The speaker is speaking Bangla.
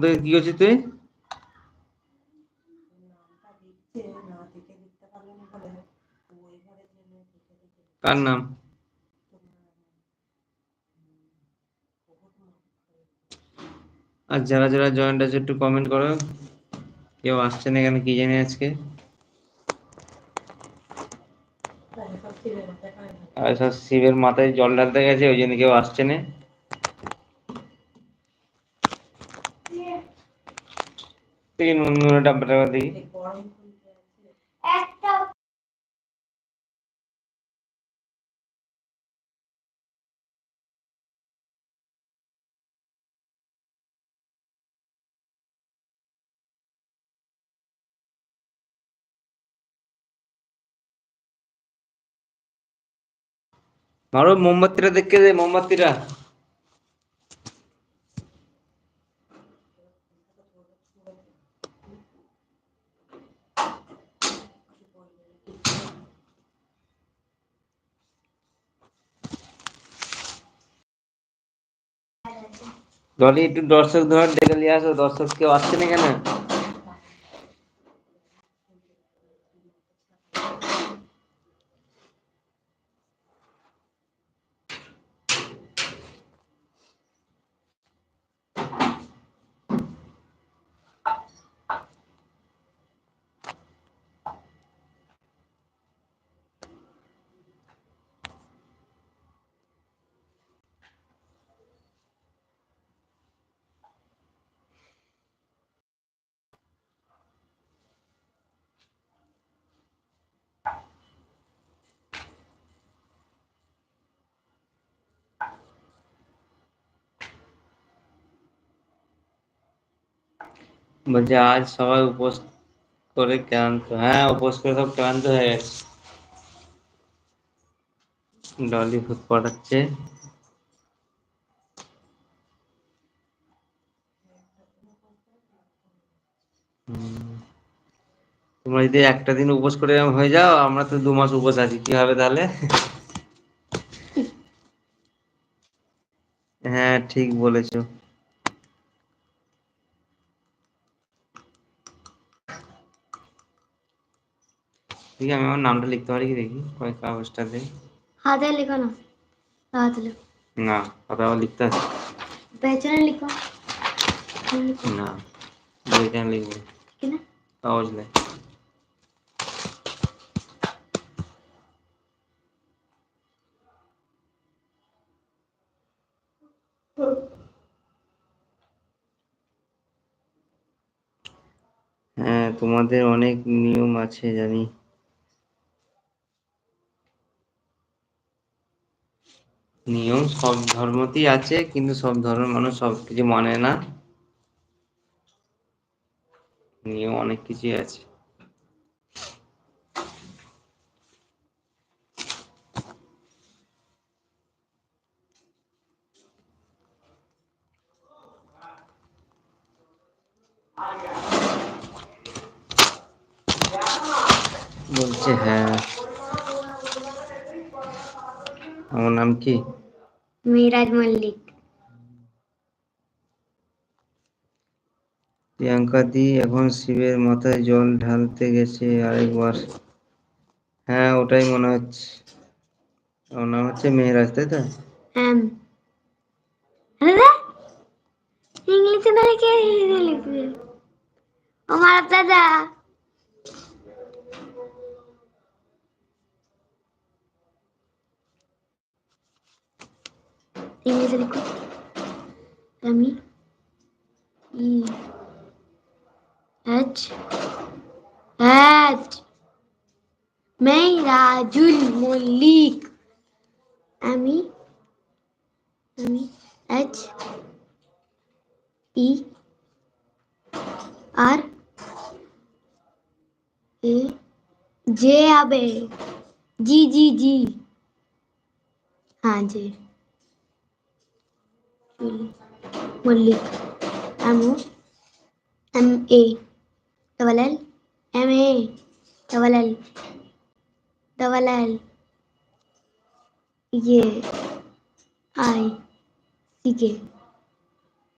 ওদের কি করছিস তুই? কার নাম? আর যারা যারা জয়েন্ট আছে, একটু কমেন্ট করো। কেউ আসছে না এখানে কি জানি আজকে? শিবের মাথায় জল ঢালতে গেছে, ওই জন্য কেউ আসছে না। নুন নুনের ডাব্বাটা দেখি মারো মোমবাতিটা দেখে দে মোমবাতিটা। ডলি একটু দর্শক ধর ডেকে নিয়ে আসো। দর্শক কেউ আসছে না কেন বলছে, আজ সবাই উপোস করে ক্লান্ত। হ্যাঁ উপোস করে সব ক্লান্ত হয়ে গেছে। ডলি ভূত পড়াচ্ছে। তোমরা যদি একটা দিন উপোস করে হয়ে যাও, আমরা তো দু মাস উপোস আছি, কি হবে তাহলে? হ্যাঁ ঠিক বলেছ। দেখি আমি আমার নামটা লিখতে পারি কি দেখি? কয়েক কাগজটাতে হাতে লিখো না। হাতে লিখো। না কথা আবার লিখতে আছে পেছনে লিখো। না বইতে আমি লিখব। কাগজ নেই হ্যাঁ তোমাদের অনেক নিয়ম আছে জানি। নিয়ম, সব ধর্মতেই আছে, কিন্তু সব ধর্মের মানুষ সব কিছু মানে না। নিয়ম অনেক কিছুই আছে। বলছে হ্যাঁ। আমার নাম কি? মিরাজ মল্লিক প্রিয়াঙ্কা দি এখন শিবের মাথায় জল ঢালতে গেছে আরেকবার। হ্যাঁ ওটাই মনে হচ্ছে। ওর নাম হচ্ছে মেহরাজ তাই তো? আরে ইংলিশে না লিখে লিখবে? আমার দাদা धीरे से देखो M E H H Merajul Malik M E M E H E R A J अबे जी जी जी हाँ जी মল্লিক আমু M A double L M A double L double L ইয়ে আই সিকে